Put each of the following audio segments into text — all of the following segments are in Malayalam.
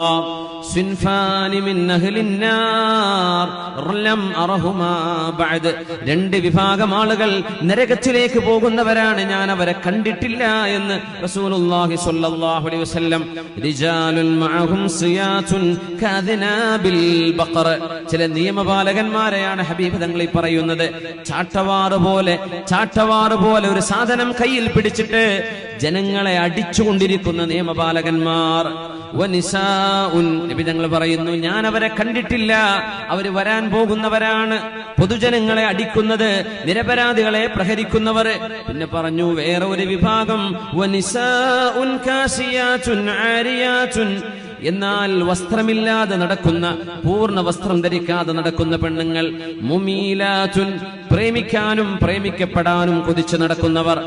啊 രണ്ട് വിഭാഗം ആളുകൾ നരകത്തിലേക്ക് പോകുന്നവരാണ്. ഞാൻ അവരെ കണ്ടിട്ടില്ല എന്ന് റസൂലുള്ളാഹി സ്വല്ലല്ലാഹു അലൈഹി വസല്ലം റിജാലുൻ മഅഹും സിയാതുൻ കാദിനാബിൽ ബഖർ. ചില നിയമപാലകന്മാരെയാണ് ഹബീബ് തങ്ങൾ പറയുന്നത്. ചാട്ടവാറ് പോലെ ചാട്ടവാറ് പോലെ ഒരു സാധനം കയ്യിൽ പിടിച്ചിട്ട് ജനങ്ങളെ അടിച്ചുകൊണ്ടിരിക്കുന്ന നിയമപാലകന്മാർ. വനിസാഉൻ നബി തങ്ങൾ പറയുന്നു ഞാൻ അവരെ കണ്ടിട്ടില്ല. അവർ വരാൻ പോകുന്നവരാണ്. പൊതുജനങ്ങളെ അടിക്കുന്നത് നിരപരാധികളെ പ്രഹരിക്കുന്നവർ. പിന്നെ പറഞ്ഞു വേറെ ഒരു വിഭാഗം. എന്നാൽ വസ്ത്രമില്ലാതെ നടക്കുന്ന പൂർണ വസ്ത്രം ധരിക്കാതെ നടക്കുന്ന പെണ്ണുങ്ങൾ മുമീലാചുൻ പ്രേമിക്കാനും പ്രേമിക്കപ്പെടാനും കൊതിച്ചു നടക്കുന്നവർ.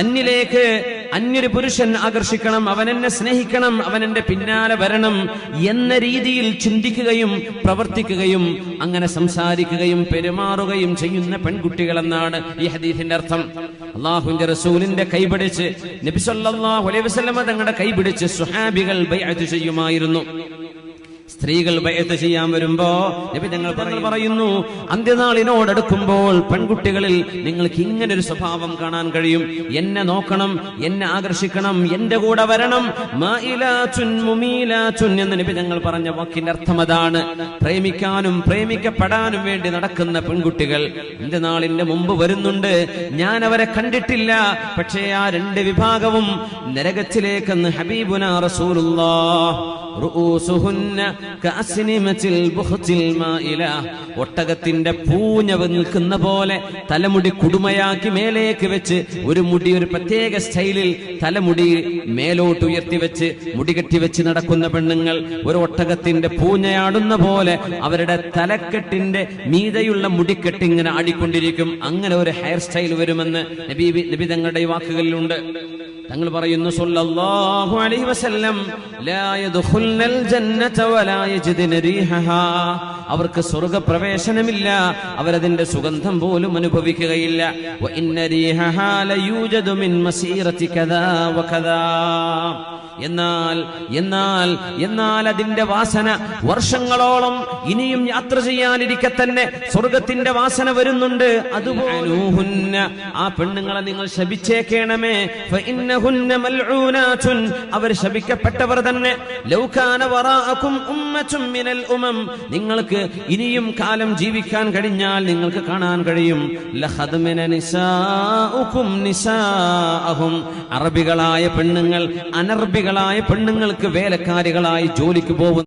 തന്നിലേക്ക് അന്യൊരു പുരുഷൻ ആകർഷിക്കണം അവൻ എന്നെ സ്നേഹിക്കണം അവൻ എന്റെ പിന്നാലെ വരണം എന്ന രീതിയിൽ ചിന്തിക്കുകയും പ്രവർത്തിക്കുകയും അങ്ങനെ സംസാരിക്കുകയും പെരുമാറുകയും ചെയ്യുന്ന പെൺകുട്ടികളെന്നാണ് ഈ ഹദീഫിന്റെ അർത്ഥം. അള്ളാഹുന്റെ റസൂലിന്റെ കൈപിടിച്ച് നബി സല്ലല്ലാഹു അലൈഹി വസല്ലമ തങ്ങളുടെ കൈപിടിച്ച് സുഹാബികൾ ബൈഅത്ത് ചെയ്യുമായിരുന്നു. സ്ത്രീകൾ ബയത്ത് ചെയ്യാൻ വരുമ്പോ നബി ഞങ്ങൾ പറയുന്നു അന്ത്യനാളിനോടടുക്കുമ്പോൾ പെൺകുട്ടികളിൽ നിങ്ങൾക്ക് ഇങ്ങനെ ഒരു സ്വഭാവം കാണാൻ കഴിയും. എന്നെ നോക്കണം എന്നെ ആകർഷിക്കണം എന്റെ കൂടെ വരണം. എന്ന് നബി ഞങ്ങൾ പറഞ്ഞ വാക്കിന്റെ അർത്ഥം അതാണ്. പ്രേമിക്കാനും പ്രേമിക്കപ്പെടാനും വേണ്ടി നടക്കുന്ന പെൺകുട്ടികൾ അന്ത്യനാളിന്റെ മുമ്പ് വരുന്നുണ്ട്. ഞാൻ അവരെ കണ്ടിട്ടില്ല. പക്ഷേ ആ രണ്ട് വിഭാഗവും നരകത്തിലേക്കെന്ന് ഹബീബുന റസൂലുള്ളാഹ് ഒട്ടകത്തിന്റെ പൂഞ്ഞവ് നിൽക്കുന്ന പോലെ തലമുടി കുടുമയാക്കി മേലേക്ക് വെച്ച് ഒരു മുടി ഒരു പ്രത്യേക സ്റ്റൈലിൽ തലമുടി മേലോട്ട് ഉയർത്തി വെച്ച് മുടി കെട്ടി വെച്ച് നടക്കുന്ന പെണ്ണുങ്ങൾ ഒരു ഒട്ടകത്തിന്റെ പൂഞ്ഞയാടുന്ന പോലെ അവരുടെ തലക്കെട്ടിന്റെ മീതയുള്ള മുടിക്കെട്ട് ഇങ്ങനെ ആടിക്കൊണ്ടിരിക്കും. അങ്ങനെ ഒരു ഹെയർ സ്റ്റൈൽ വരുമെന്ന് നബി നബി തങ്ങളുടെ വാക്കുകളിലുണ്ട്. തങ്ങൾ പറയുന്നു സല്ലല്ലാഹു അലൈഹി വസല്ലം അവർക്ക് സ്വർഗപ്രവേശനമില്ല അവരതിന്റെ സുഗന്ധം പോലും അനുഭവിക്കുകയില്ല. എന്നാൽ എന്നാൽ എന്നാൽ അതിന്റെ വാസന വർഷങ്ങളോളം ഇനിയും യാത്ര ചെയ്യാനിരിക്കെ തന്നെ സ്വർഗത്തിന്റെ വാസന വരുന്നുണ്ട്. അതുപോലെ ആ പെണ്ണുങ്ങളെ നിങ്ങൾ ശപിച്ചേക്കണമേ. അവർ ശപിക്കപ്പെട്ടവർ തന്നെ. ലൗകാന നിങ്ങൾക്ക് ഇനിയും കാലം ജീവിക്കാൻ കഴിഞ്ഞാൽ നിങ്ങൾക്ക് കാണാൻ കഴിയും. അറബികളായ പെണ്ണുങ്ങൾ അനർബികളായ പെണ്ണുങ്ങൾക്ക് വേലക്കാരികളായി ജോലിക്ക് പോകുന്നു